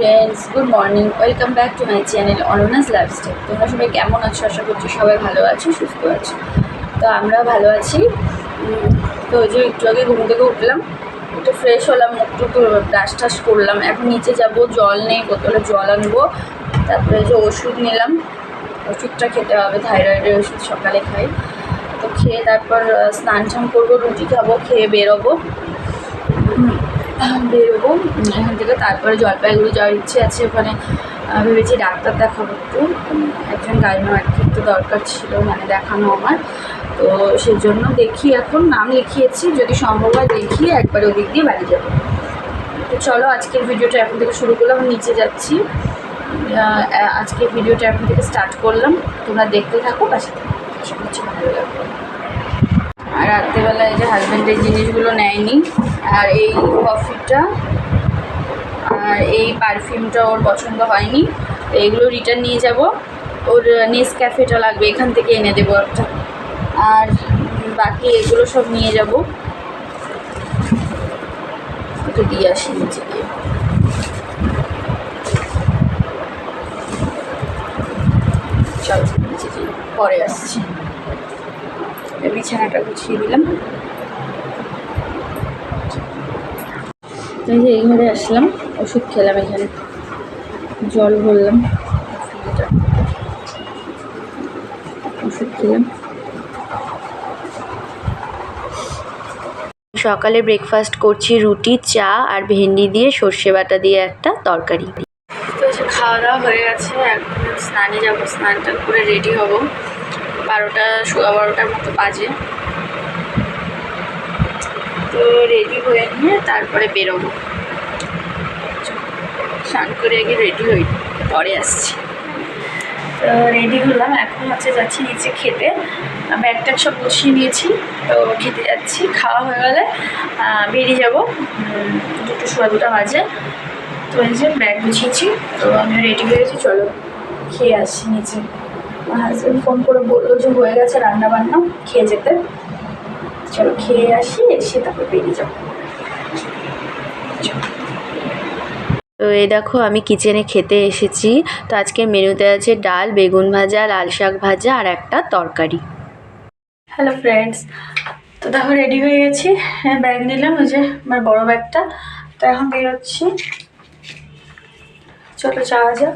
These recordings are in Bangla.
Friends, good morning. Welcome back to my channel অননাস lifestyle. তোমরা সবাই কেমন আছো? আশা করছি সবাই ভালো আছো, সুস্থ আছো। তো আমরা ভালো আছি। তো ওই যে একটু আগে ঘুম থেকে উঠলাম, একটু ফ্রেশ হলাম, একটু ব্রাশ টাশ করলাম। এখন নিচে যাব, জল নেই, বোতলে জল আনব। তারপরে যে ওষুধ নিলাম। ওষুধটা খেতে হবে, থাইরয়েডের ওষুধ সকালে খাই। তো খেয়ে তারপর স্নান টান করব, রুটি খাব, খেয়ে বেরোবো। বেরোবো এখান থেকে তারপরে জলপাইগুড়ি যাওয়ার ইচ্ছে আছে ওখানে। ভেবেছি ডাক্তার দেখাবো উম, একজন গাইনোয়ার্কে একটু দরকার ছিল মানে দেখানো আমার। তো সেই জন্য দেখি এখন নাম লিখিয়েছি যদি সম্ভব হয় দেখি একবার ওদিক দিয়ে বাড়ি যাব। তো চলো আজকের ভিডিওটা এখন থেকে শুরু করলাম নিচে যাচ্ছি। আজকের ভিডিওটা এখন থেকে স্টার্ট করলাম। তোমরা দেখতে থাকো পাশে থাকো। আশা ভালো লাগবে। রাত্রেবেলা এই যে হাজব্যান্ডের জিনিসগুলো নেয়নি, আর এই কফিটা আর এই পারফিউমটা ওর পছন্দ হয়নি এইগুলো রিটার্ন নিয়ে যাব। ওর নেস ক্যাফেটা লাগবে, এখান থেকে এনে দেবো একটা। আর বাকি এগুলো সব নিয়ে যাব। দিয়ে আসি নিচে গিয়ে। চল পরে আসছি। বিছানাটা গুছিয়ে দিলাম। এই যে এই ঘরে আসলাম ওষুধ খেলাম এখানে। জল ভরলাম। ওষুধ খেলাম। সকালে ব্রেকফাস্ট করছি রুটি চা আর ভেন্ডি দিয়ে সর্ষে বাটা দিয়ে একটা তরকারি। তো খাওয়া দাওয়া হয়ে গেছে এখন স্নানে যাব স্নান টান করে রেডি হব। বারোটা সোয়া বারোটার মতো বাজে। তো রেডি হয়ে নিয়ে তারপরে বেরোবো। স্নান করে আগে রেডি হই, পরে আসছি। তো রেডি হলাম, এখন হচ্ছে যাচ্ছি নিচে খেতে। ব্যাগ ট্যাগ সব বসিয়ে নিয়েছি, তো খেতে যাচ্ছি। খাওয়া হয়ে গেলে বেরিয়ে যাব। দুটো সোয়া দুটা বাজে। তো এই যে ব্যাগ গুছিয়েছি, তো আমি রেডি হয়েছি চলো খেয়ে আসছি নিচে। হাজব্যান্ড ফোন করে বলল যে হয়ে গেছে রান্না বান্না খেয়ে যেতে। চলো খেয়ে আসি এসে তারপর বেরিয়ে যাব। তো এই দেখো আমি কিচেনে খেতে এসেছি। তো আজকে মেনুতে আছে ডাল বেগুন ভাজা লাল শাক ভাজা আর একটা তরকারি। হ্যালো ফ্রেন্ডস তো দেখো রেডি হয়ে গেছি। হ্যাঁ ব্যাগ নিলাম ওই যে আমার বড় ব্যাগটা তো এখন বেরোচ্ছি। চলো যাওয়া যাক।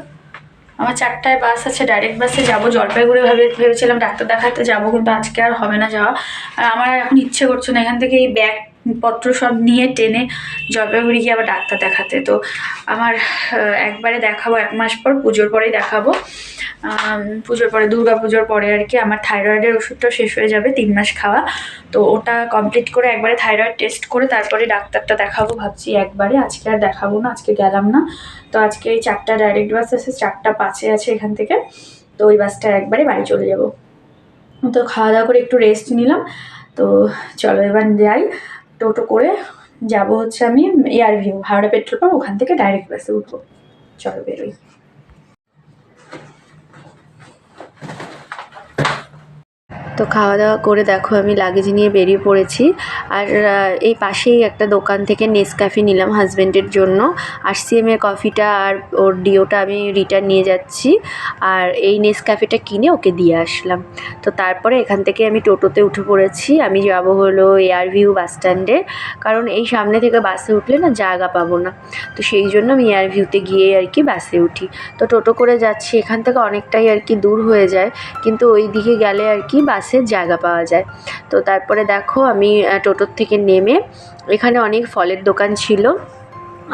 আমার চারটায় বাস আছে ডাইরেক্ট বাসে যাব। জলপাইগুড়ি ভাবে ভেবেছিলাম ডাক্তার দেখাতে যাব, কিন্তু আজকে আর হবে না যাওয়া। আর আমার এখন ইচ্ছে করছে না, এখান থেকে এই ব্যাগ পত্র সব নিয়ে টেনে জলপাইগুড়ি গিয়ে আবার ডাক্তার দেখাতে। তো আমার একবারে দেখাবো, এক মাস পর পুজোর পরেই দেখাবো। পুজোর পরে, দুর্গা পুজোর পরে আর কি আমার থাইরয়েডের ওষুধটা শেষ হয়ে যাবে তিন মাস খাওয়া। তো ওটা কমপ্লিট করে একবারে থাইরয়েড টেস্ট করে তারপরে ডাক্তারটা দেখাবো ভাবছি একবারে। আজকে আর দেখাবো না, আজকে গেলাম না। তো আজকে এই চারটা ডাইরেক্ট বাস আছে, চারটা পাঁচে আছে এখান থেকে। তো ওই বাসটা একবারে বাড়ি চলে যাব। তো খাওয়া দাওয়া করে একটু রেস্ট নিলাম। তো চলো এবার যাই। টোটো করে যাব হচ্ছে আমি এয়ারভিউ হাওড়া পেট্রোল পাম্প ওখান থেকে ডাইরেক্ট বাসে উঠবো। চলো বেরোই। তো খাওয়া দাওয়া করে দেখো আমি লাগেজ নিয়ে বেরিয়ে পড়েছি। আর এই পাশেই একটা দোকান থেকে নেসক্যাফে নিলাম হাজব্যান্ডের জন্য। আর সিএমের কফিটা আর ওর ডিওটা আমি রিটার্ন নিয়ে যাচ্ছি। আর এই নেসক্যাফেটা কিনে ওকে দিয়ে আসলাম। তো তারপরে এখান থেকে আমি টোটোতে উঠে পড়েছি। আমি যাব হলো এয়ার ভিউ বাস স্ট্যান্ডে কারণ এই সামনে থেকে বাসে উঠলে না জায়গা পাবো না। তো সেই জন্য আমি এয়ার ভিউতে গিয়ে আর কি বাসে উঠি। তো টোটো করে যাচ্ছি। এখান থেকে অনেকটাই আর কি দূর হয়ে যায়। কিন্তু ওই দিকে গেলে আর কি বাসের জায়গা পাওয়া যায়। তো তারপরে দেখো আমি টোটোর থেকে নেমে এখানে অনেক ফলের দোকান ছিল।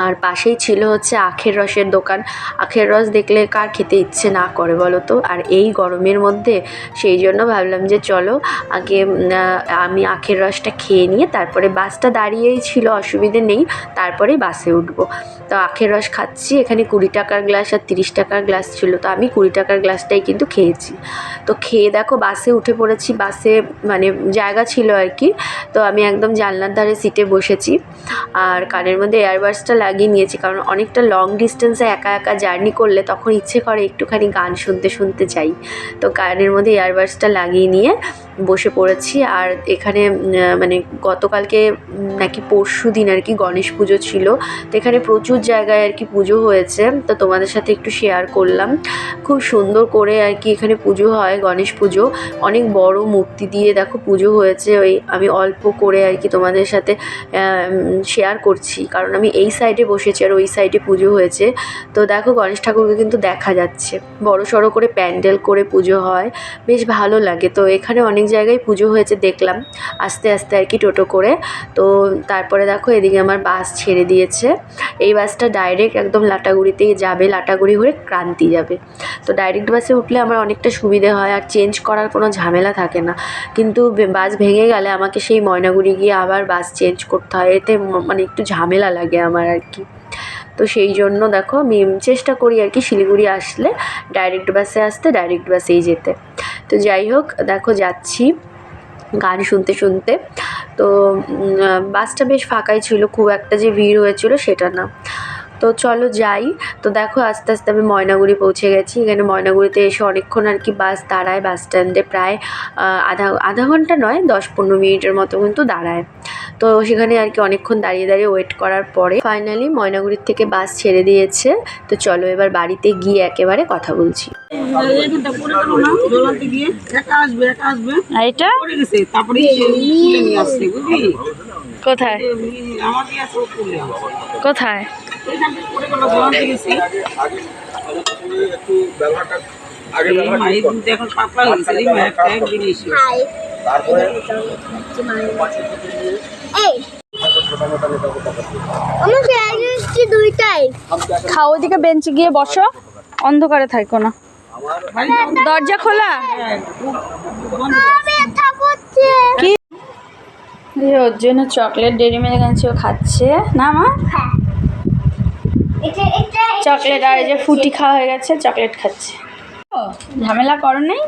আর পাশেই ছিল হচ্ছে আখের রসের দোকান। আখের রস দেখলে কার খেতে ইচ্ছে না করে বলো তো? আর এই গরমের মধ্যে সেই জন্য ভাবলাম যে চলো আগে আমি আখের রসটা খেয়ে নিয়ে তারপরে বাসটা দাঁড়িয়েই ছিল, অসুবিধে নেই, তারপরেই বাসে উঠবো। তো আখের রস খাচ্ছি, এখানে কুড়ি টাকার গ্লাস আর তিরিশ টাকার গ্লাস ছিল, তো আমি কুড়ি টাকার গ্লাসটাই কিন্তু খেয়েছি। তো খেয়ে দেখো বাসে উঠে পড়েছি, বাসে মানে জায়গা ছিল আর কি, তো আমি একদম জানলার ধারে সিটে বসেছি। আর কানের মধ্যে এয়ারবাডসটা লাগিয়ে নিয়েছি, কারণ অনেকটা লং ডিস্টেন্সে একা একা জার্নি করলে তখন ইচ্ছে করে একটুখানি গান শুনতে শুনতে চাই তো গানের মধ্যে ইয়ারবাডসটা লাগিয়ে নিয়ে বসে পড়েছি আর এখানে মানে গতকালকে নাকি পরশু দিন আর কি গণেশ পুজো ছিল। তো এখানে প্রচুর জায়গায় আর কি পুজো হয়েছে। তো তোমাদের সাথে একটু শেয়ার করলাম। খুব সুন্দর করে আর কি এখানে পুজো হয়, গণেশ পুজো। অনেক বড় মূর্তি দিয়ে দেখো পুজো হয়েছে। ওই আমি অল্প করে আর কি তোমাদের সাথে শেয়ার করছি। কারণ আমি এই সাইডে বসেছি আর ওই সাইডে পুজো হয়েছে। তো দেখো গণেশ ঠাকুরকে কিন্তু দেখা যাচ্ছে। বড় সড়ো করে প্যান্ডেল করে পুজো হয়। বেশ ভালো লাগে। তো এখানে অনেক জায়গায় পুজো হয়েছে, দেখলাম। আস্তে আস্তে আর কি টোটো করে। তো তারপরে দেখো এদিকে আমার বাস ছেড়ে দিয়েছে। এই বাসটা ডাইরেক্ট একদম লাটাগুড়িতেই যাবে, লাটাগুড়ি হয়ে ক্রান্তি যাবে। তো ডাইরেক্ট বাসে উঠলে আমার অনেকটা সুবিধে হয় আর চেঞ্জ করার কোনো ঝামেলা থাকে না। কিন্তু বাস ভেঙে গেলে আমাকে সেই ময়নাগুড়ি গিয়ে আবার বাস চেঞ্জ করতে হয়। এতে মানে একটু ঝামেলা লাগে আমার আর কি। তো সেই জন্য দেখো আমি চেষ্টা করি আর কি শিলিগুড়ি আসলে ডাইরেক্ট বাসে আসতে ডাইরেক্ট বাসেই যেতে। তো যাই হোক, দেখো যাচ্ছি গান শুনতে শুনতে। তো বাসটা বেশ ফাঁকাই ছিল, খুব একটা যে ভিড় হয়েছিল সেটা না। তো চলো যাই। তো দেখো আস্তে আস্তে আমি ময়নাগুড়ি পৌঁছে গেছি। এখানে ময়নাগুড়িতে এসে অনেকক্ষণ আর কি বাস দাঁড়ায়। বাস স্ট্যান্ডে প্রায় আধা আধা ঘণ্টা নয়, দশ পনেরো মিনিটের মতো কিন্তু দাঁড়ায়। তো সেখানে আর কি অনেকক্ষণ দাঁড়িয়ে দাঁড়িয়ে ওয়েট করার পরে ফাইনালি ময়নাগুড়ির থেকে বাস ছেড়ে দিয়েছে। তো চলো এবার বাড়িতে গিয়ে একেবারে কথা বলছি। কোথায়? কোথায়? খাও ওইদিকে বেঞ্চে গিয়ে বসো। অন্ধকারে থাকো না। দরজা খোলা? এই ওর জন্য চকলেট ডেরি মিল্ক আনছি ও খাচ্ছে। না মা? হ্যাঁ। চকলেট আর এই যে ফুটি খাওয়া হয়ে গেছে চকলেট খাচ্ছে। ও ঝামেলা করো নাই?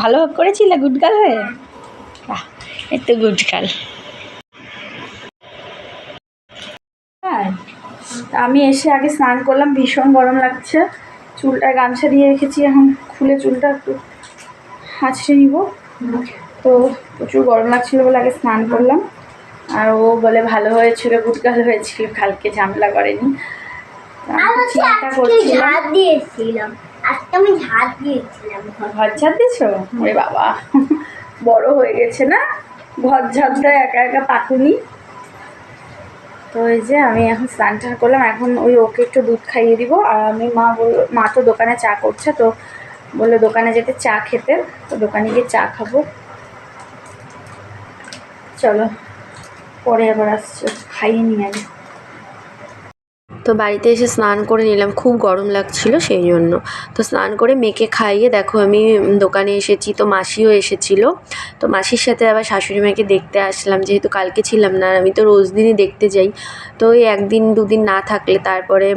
ভালো করেছিলে গুডগাল হয়ে? বাহ এই তো গুডগাল হ্যাঁ তা আমি এসে আগে স্নান করলাম ভীষণ গরম লাগছে। চুলটা গামছা দিয়ে রেখেছি এখন খুলে চুলটা একটু হাঁচড়ে নিব। তো প্রচুর গরম লাগছিল বলে আগে স্নান করলাম। আর ও বলে ভালো হয়েছিল গুডগাল হয়েছিল কালকে ঝামেলা করেনি। দিয়েছিলাম। আজকে আমি দিয়েছিলাম। ঘর ঝাড় দিয়েছ? ওরে বাবা বড় হয়ে গেছে না? ঘর ঝাড়টা একা একা পাকুনি। তো এই যে আমি এখন স্নান টান করলাম, এখন ওই ওকে একটু দুধ খাইয়ে দিব। আর আমি মা বল, মা তো দোকানে চা করছে, তো বলল দোকানে যেতে চা খেতে, তো দোকানে গিয়ে চা খাব। চলো, পরে আবার আসছে, খাইয়ে নিয়ে আগে তো বাড়িতে এসে স্নান করে নিলাম। খুব গরম লাগছিল সেই জন্য। তো স্নান করে মেয়েকে খাইয়ে দেখো আমি দোকানে এসেছি, তো মাসিও এসেছিল। তো মাসির সাথে আবার শাশুড়ি মাকে দেখতে আসলাম, যেহেতু কালকে ছিলাম না আমি তো রোজ দিনই দেখতে যাই। তো ওই একদিন দুদিন না থাকলে তারপরে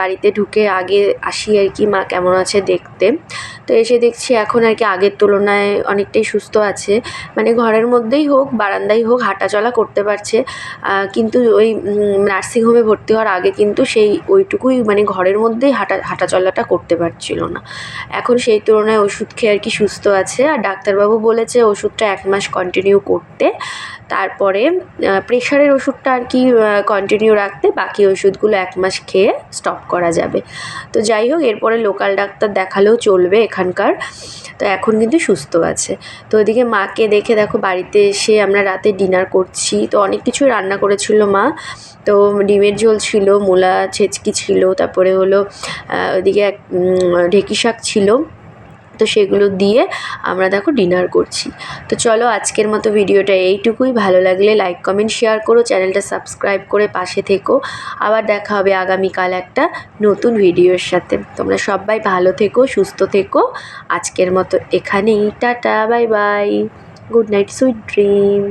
বাড়িতে ঢুকে আগে আসি আর কি, মা কেমন আছে দেখতে। তো এসে দেখছি এখন আর কি আগের তুলনায় অনেকটাই সুস্থ আছে। মানে ঘরের মধ্যেই হোক, বারান্দায় হোক, হাঁটাচলা করতে পারছে। কিন্তু ওই নার্সিংহোমে ভর্তি হওয়ার আগে কিন্তু সেই ওইটুকুই মানে ঘরের মধ্যেই হাঁটা, হাঁটাচলাটা করতে পারছিল না। এখন সেই তুলনায় ওষুধ খেয়ে আর কি সুস্থ আছে। আর ডাক্তারবাবু বলেছে ওষুধটা এক মাস কন্টিনিউ করতে, তারপরে প্রেশারের ওষুধটা আর কি কন্টিনিউ রাখতে বাকি ওষুধগুলো এক মাস খেয়ে স্টপ করা যাবে। তো যাই হোক, এরপরে লোকাল ডাক্তার দেখালেও চলবে এখানকার। তো এখন কিন্তু সুস্থ আছে। তো ওইদিকে মাকে দেখে দেখো বাড়িতে এসে আমরা রাতে ডিনার করছি। তো অনেক কিছু রান্না করেছিল মা। তো ডিমের ঝোল ছিল, মূলা ছেচকি ছিল তারপরে হলো আহ, ওইদিকে এক ঢেঁকি শাক ছিল। তো সেগুলো দিয়ে আমরা দেখো ডিনার করছি। তো চলো আজকের মতো ভিডিওটা এইটুকুই। ভালো লাগলে লাইক কমেন্ট শেয়ার করো চ্যানেলটা সাবস্ক্রাইব করে পাশে থেকো। আবার দেখা হবে আগামীকাল একটা নতুন ভিডিওর সাথে। তোমরা সবাই ভালো থেকো সুস্থ থেকো। আজকের মতো এখানেই। Tata bye bye. Good night sweet dream.